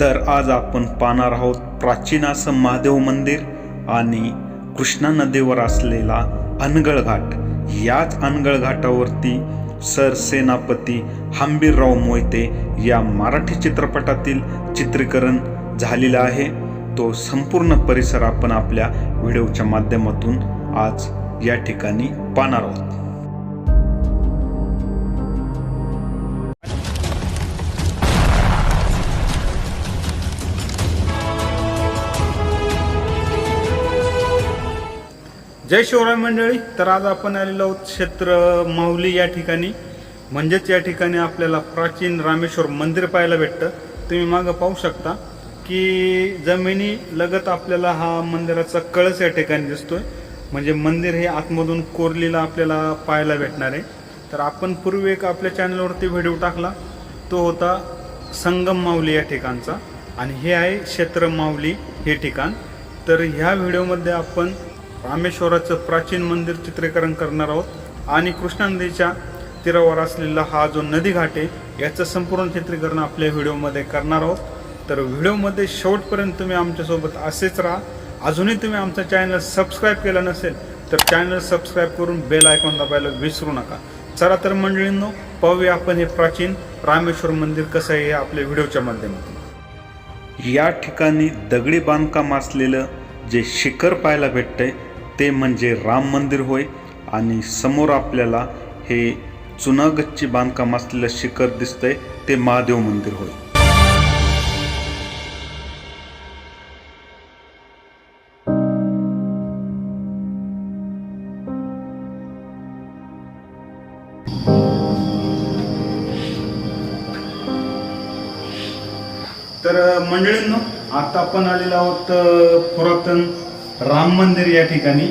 तर आज आपण पाहणार आहोत प्राचीन असं महादेव मंदिर आणि कृष्णा नदीवर असलेला अनगळ घाट. याच अनगळ घाटावरती सरसेनापती हंबीरराव मोहिते या मराठी चित्रपटातील चित्रीकरण झालेलं आहे. तो संपूर्ण परिसर आपण आपल्या व्हिडिओच्या माध्यमातून आज या ठिकाणी पाहणार आहोत. जय शिवराय मंडळी. तर आज आपण आलेलो आहोत क्षेत्र माऊली या ठिकाणी. म्हणजेच या ठिकाणी आपल्याला प्राचीन रामेश्वर मंदिर पाहायला भेटतं. तुम्ही मागं पाहू शकता की जमिनी लगत आपल्याला हा मंदिराचा कळस या ठिकाणी दिसतोय. म्हणजे मंदिर हे आतमधून कोरलेलं आपल्याला पाहायला भेटणार आहे. तर आपण पूर्वी एक आपल्या चॅनलवरती व्हिडिओ टाकला. तो होता संगम माऊली या ठिकाणचा. आणि हे आहे क्षेत्र माऊली हे ठिकाण. तर ह्या व्हिडिओमध्ये आपण रामेश्वराचं प्राचीन मंदिर चित्रीकरण करणार आहोत. आणि कृष्णा नदीच्या तीरावर असलेला हा जो नदी घाट आहे याचं संपूर्ण चित्रीकरण आपल्या व्हिडिओमध्ये करणार आहोत. तर व्हिडिओमध्ये शेवटपर्यंत तुम्ही आमच्यासोबत असेच राहा. अजूनही तुम्ही आमचं चॅनल सबस्क्राईब केलं नसेल तर चॅनल सबस्क्राईब करून बेल आयकॉन दाबायला विसरू नका. चला तर मंडळींनो पाहूया आपण हे प्राचीन रामेश्वर मंदिर कसं आहे हे आपल्या व्हिडिओच्या माध्यमातून. या ठिकाणी दगडी बांधकाम असलेलं जे शिखर पाहायला भेटतंय ते म्हणजे राम मंदिर होय आणि समोर आपल्याला हे चुनागच्ची बांधकाम असलेलं शिखर दिसतंय ते महादेव मंदिर होय. तर मंडळींनो आता आपण आलेलो आहोत पुरातन राम मंदिर या ठिकाणी.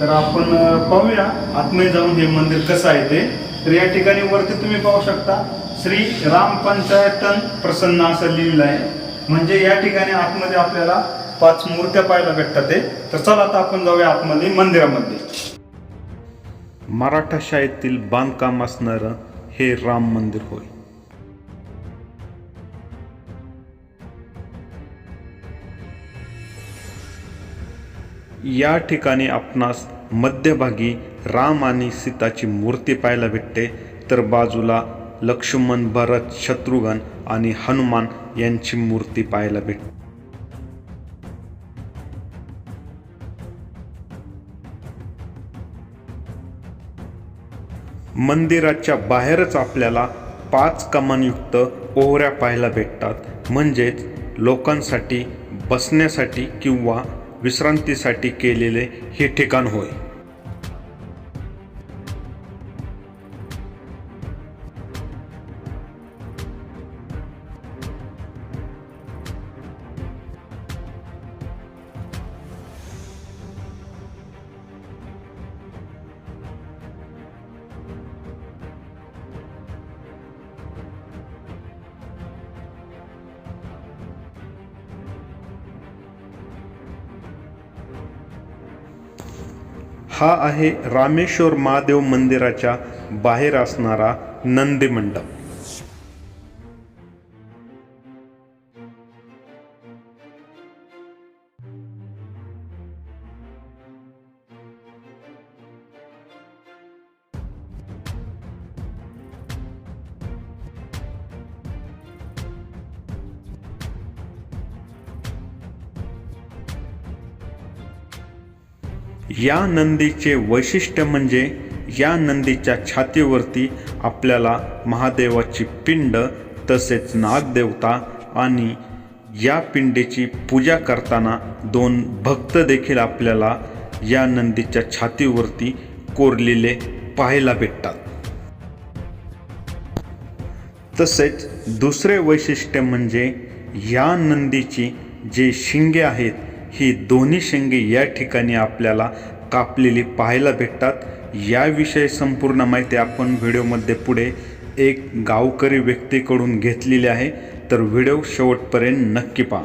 तर आपण पाहूया आतमध्ये जाऊन हे मंदिर कसं आहे ते. तर या ठिकाणी वरती तुम्ही पाहू शकता श्री राम पंचायतन प्रसन्न असं लिहिलेलं आहे. म्हणजे या ठिकाणी आतमध्ये आपल्याला पाच मूर्त्या पाहायला भेटतात ते. तर चला आता आपण जाऊया आतमध्ये मंदिरामध्ये. मराठा शाळेतील बांधकाम असणारं हे राम मंदिर होय. या ठिकाणी आपणास मध्यभागी राम आणि सीताची मूर्ती पाहायला भेटते. तर बाजूला लक्ष्मण भरत शत्रुघ्न आणि हनुमान यांची मूर्ती पाहायला भेटते. मंदिराच्या बाहेरच आपल्याला पाच कमानयुक्त ओहऱ्या पाहायला भेटतात. म्हणजेच लोकांसाठी बसण्यासाठी किंवा विश्रांतीसाठी केलेले हे ठिकाण होय. हा आहे रामेश्वर महादेव मंदिराच्या बाहेर असणारा नंदी या नंदीचे वैशिष्ट्य म्हणजे या नंदीच्या छातीवरती आपल्याला महादेवाची पिंड तसेच नागदेवता आणि या पिंडीची पूजा करताना दोन भक्त देखील आपल्याला या नंदीच्या छातीवरती कोरलेले पाहायला भेटतात. तसेच दुसरे वैशिष्ट्य म्हणजे या नंदीची जे शिंगे आहेत ही दोन्ही शेंगे या ठिकाणी आपल्याला कापलेली पाहायला भेटतात. याविषयी संपूर्ण माहिती आपण व्हिडिओमध्ये पुढे एक गावकरी व्यक्तीकडून घेतलेली आहे. तर व्हिडिओ शेवटपर्यंत नक्की पहा.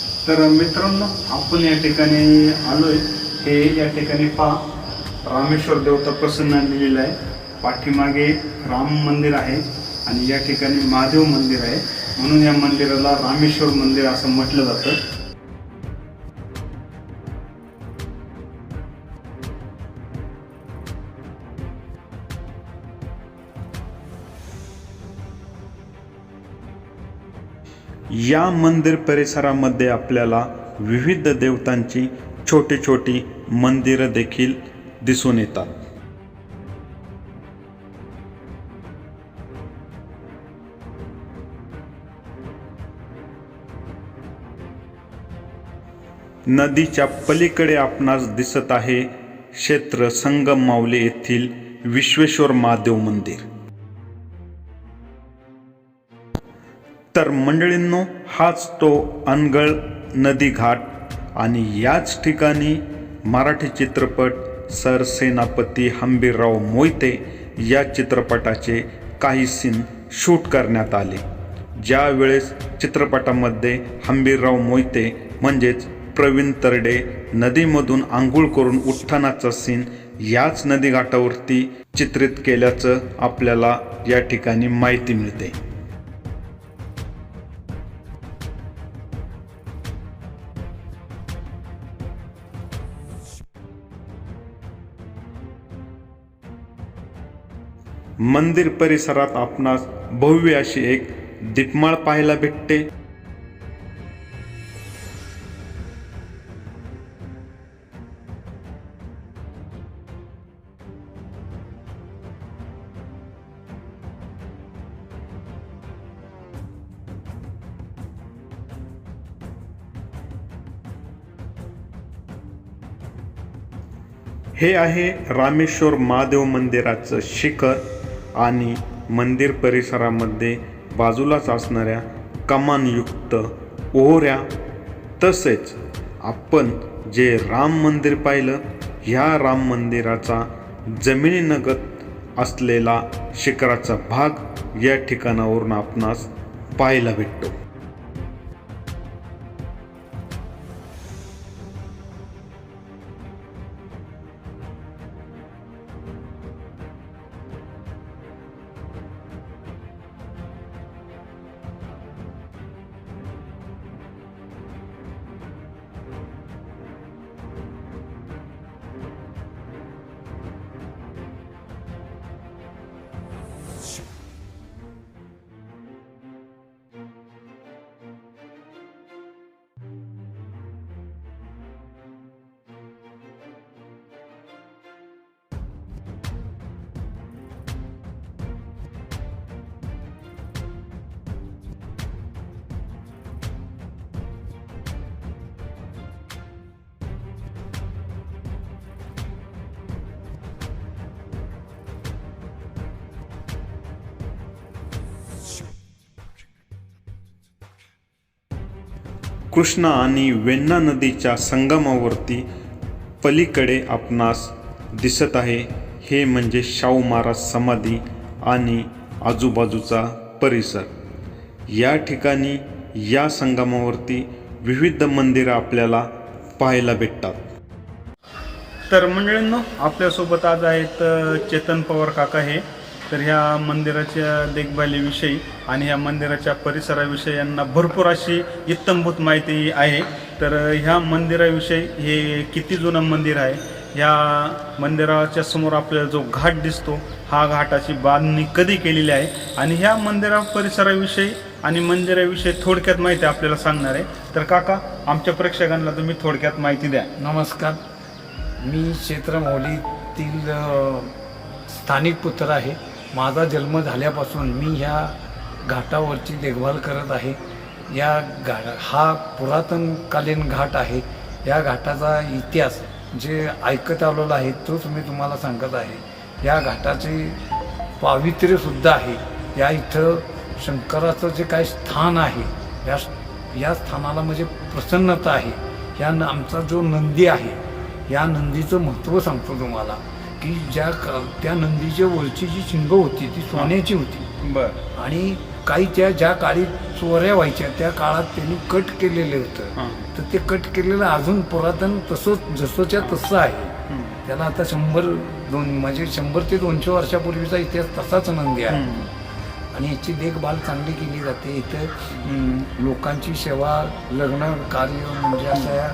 तर मित्रांनो आपण या ठिकाणी आलोय. हे या ठिकाणी पहा. रामेश्वर देवता प्रसन्न लिहिलेलं आहे. पाठीमागे राम मंदिर आहे आणि या ठिकाणी महादेव मंदिर आहे. म्हणून या मंदिराला रामेश्वर मंदिर असं म्हटलं जातं. या मंदिर परिसरामध्ये आपल्याला विविध देवतांची छोटी छोटी मंदिरं देखील दिसून येतात. नदीच्या पलीकडे आपणास दिसत आहे क्षेत्र संगम माऊली येथील विश्वेश्वर महादेव मंदिर. तर मंडळींनो हाच तो अनगळ नदी घाट आणि याच ठिकाणी मराठी चित्रपट सरसेनापती हंबीरराव मोहिते या चित्रपटाचे काही सीन शूट करण्यात आले. ज्यावेळेस चित्रपटामध्ये हंबीरराव मोहिते म्हणजेच प्रवीण तरडे नदीमधून आंघोळ करून उठ्ठानाचा सीन याच नदीघाटावरती चित्रित केल्याचं आपल्याला या ठिकाणी माहिती मिळते. मंदिर परिसरात आपणास भव्य अशी एक दीपमाळ पाहायला भेटते. हे आहे रामेश्वर महादेव मंदिराचं शिखर. आणि मंदिर परिसरामध्ये बाजूलाच असणाऱ्या कमानयुक्त ओहऱ्या तसेच आपण जे राम मंदिर पाहिलं ह्या राम मंदिराचा जमिनीनगत असलेला शिखराचा भाग या ठिकाणावरून आपणास पाहायला भेटतो. कृष्णा आणि वेण्णा नदीच्या संगमावरती पलीकडे आपणास दिसत आहे. हे म्हणजे शाहू महाराज समाधी आणि आजूबाजूचा परिसर. या ठिकाणी या संगमावरती विविध मंदिरं आपल्याला पाहायला भेटतात. तर मंडळींनो आपल्यासोबत आज आहेत चेतन पवार काका हे. तर ह्या मंदिराच्या देखभालीविषयी आणि ह्या मंदिराच्या परिसराविषयी यांना भरपूर अशी इत्तमभूत माहिती आहे. तर ह्या मंदिराविषयी हे किती जुनं मंदिर आहे? ह्या मंदिराच्या समोर आपल्याला जो घाट दिसतो हा घाटाची बांधणी कधी केलेली आहे? आणि ह्या मंदिरा परिसराविषयी आणि मंदिराविषयी थोडक्यात माहिती आपल्याला सांगणार आहे. तर काका आमच्या प्रेक्षकांना तुम्ही थोडक्यात माहिती द्या. नमस्कार. मी क्षेत्रमौलीतील अ, स्थानिक पुत्र आहे. माझा जन्म झाल्यापासून मी ह्या घाटावरची देखभाल करत आहे. या घा हा पुरातनकालीन घाट आहे. या घाटाचा इतिहास जे ऐकत आलेला आहे तोच मी तुम्हाला सांगत आहे. या घाटाचे पावित्र्यसुद्धा आहे. या इथं शंकराचं जे काही स्थान आहे या या स्थानाला म्हणजे प्रसन्नता आहे. या न आमचा जो नंदी आहे या नंदीचं महत्त्व सांगतो तुम्हाला. की ज्या क- त्या नंदीच्या वरची जी शिंग होती ती सोन्याची होती. बर. आणि काही त्या ज्या काळी चोऱ्या व्हायच्या त्या काळात त्यांनी कट केलेलं होतं. हां. तर ते कट केलेलं अजून पुरातन तसंच जसंच्या तसं आहे. हम्म. त्याला आता शंभर दोन म्हणजे शंभर ते दोनशे वर्षापूर्वीचा इतिहास तसाच नंदी आहे. हम्म. आणि याची देखभाल चांगली केली जाते. इथं लोकांची सेवा लग्न कार्य म्हणजे असं या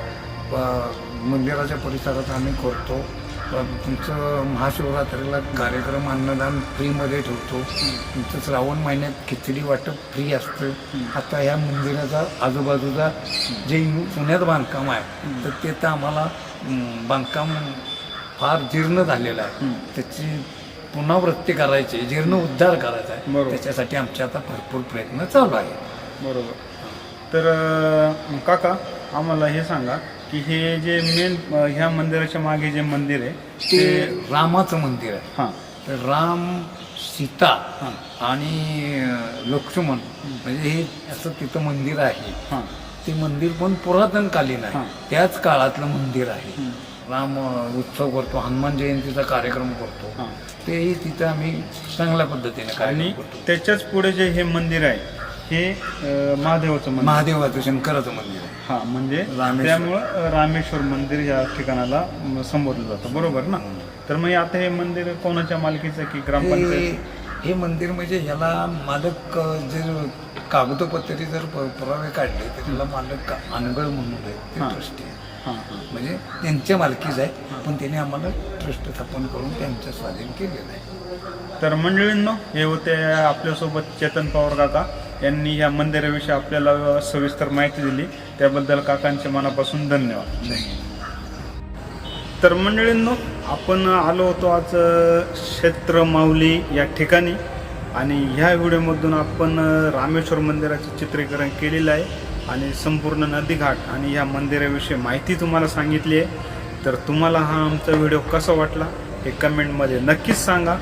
अ, मंदिराच्या परिसरात आम्ही करतो. तुमचं महाशिवरात्रीला कार्यक्रम अन्नदान फ्रीमध्ये ठेवतो. तुमचं श्रावण महिन्यात खिचडी वाटप फ्री असतं. आता ह्या मंदिराचा आजूबाजूचा जे पुण्यात बांधकाम आहे तर ते तर आम्हाला बांधकाम फार जीर्ण झालेलं आहे. त्याची पुनरावृत्ती करायची जीर्ण उद्धार करायचा आहे. त्याच्यासाठी आमचे आता भरपूर प्रयत्न चालू आहे बरोबर. तर काका आम्हाला हे सांगा की हे जे मेन ह्या मंदिराच्या मागे जे मंदिर आहे ते रामाचं मंदिर आहे. हां. तर राम सीता आणि लक्ष्मण म्हणजे हे असं तिथं मंदिर आहे. हां. ते मंदिर पण पुरातनकालीन हां. आहे त्याच काळातलं मंदिर आहे. राम उत्सव करतो हनुमान जयंतीचा कार्यक्रम करतो. हां. तेही तिथं आम्ही चांगल्या पद्धतीने आणि त्याच्याच पुढे जे हे मंदिर आहे हे अं, महादेवाचं मंदिर. महादेवाचं शंकराचं मंदिर. आहे हा म्हणजे रामेश्वर. त्यामुळं रामेश्वर मंदिर या ठिकाणाला म, संबोधलं जातं. बरोबर ना? तर मग आता हे मंदिर कोणाच्या मालकीचं की ग्रामपंचायत हे हे मंदिर म्हणजे ह्याला मालक अ, जर कागदोपत्री जर प- पुरावे काढले तर त्याला मालक अनगळ म्हणून आहे ते हां. ट्रस्टी आहे. हां हां. म्हणजे त्यांच्या मालकीच आहे पण त्यांनी आम्हाला ट्रस्ट स्थापन करून त्यांच्या स्वाधीन केलेलं आहे. तर मंडळींनो हे होते आपल्यासोबत चेतन पवार काका. यांनी या मंदिराविषयी आपल्याला सविस्तर माहिती दिली. त्याबद्दल काकांचे मनापासून धन्यवाद. तर मंडळींनो आपण आलो होतो आज क्षेत्र माऊली या ठिकाणी. आणि ह्या व्हिडिओमधून आपण रामेश्वर मंदिराचे चित्रीकरण केलेलं आहे. आणि संपूर्ण नदीघाट आणि ह्या मंदिराविषयी माहिती तुम्हाला सांगितली आहे. तर तुम्हाला हा आमचा व्हिडिओ कसा वाटला हे कमेंटमध्ये नक्कीच सांगा.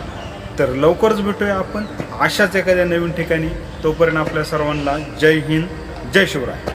तर लवकरच भेटूया आपण. अशाच एखाद्या नवीन ठिकाणी तोपर्यंत आपल्या सर्वांना जय हिंद जय शिवराय.